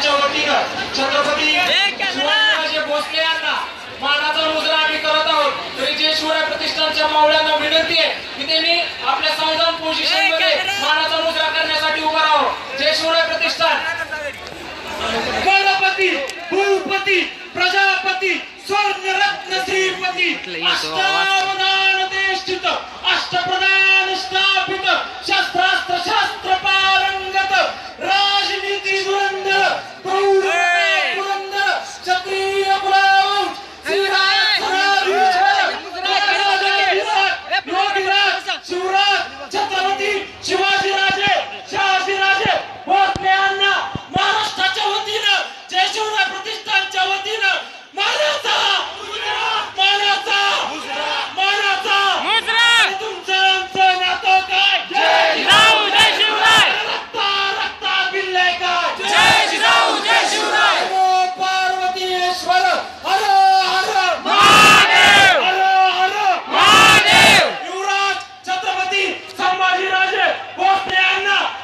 महाराष्ट्राच्या वतीनं छत्रपती शिवाजीराजे भोसले यांना मानाचा मुजरा आम्ही करत आहोत. तरी जे शिवराय प्रतिष्ठानच्या मावळ्यांना विनंती आहे की त्यांनी आपल्या संविधान पोझिशनमध्ये मानाचा मुजरा करण्यासाठी उभं राहावं. जय शिवराय प्रतिष्ठान. गणपती भूपती प्रजापती स्वर्णरत्न श्रीपती अष्टावधान देशित अष्टप्रधान छत्रपती शिवाजीराजे शहाजीराजे भोसले यांना महाराष्ट्राच्या वतीनं जय शिवराय प्रतिष्ठानच्या वतीनं मानाचा मानाचा मानाचा आणि तुमचं आमचं नातं काय जय रक्ता रक्ता बिल्ले काय जय जिजाऊ जय शिवराय पार्वतीश्वर हर हर महादेव हर हर युवराज छत्रपती संभाजीराजे भोसले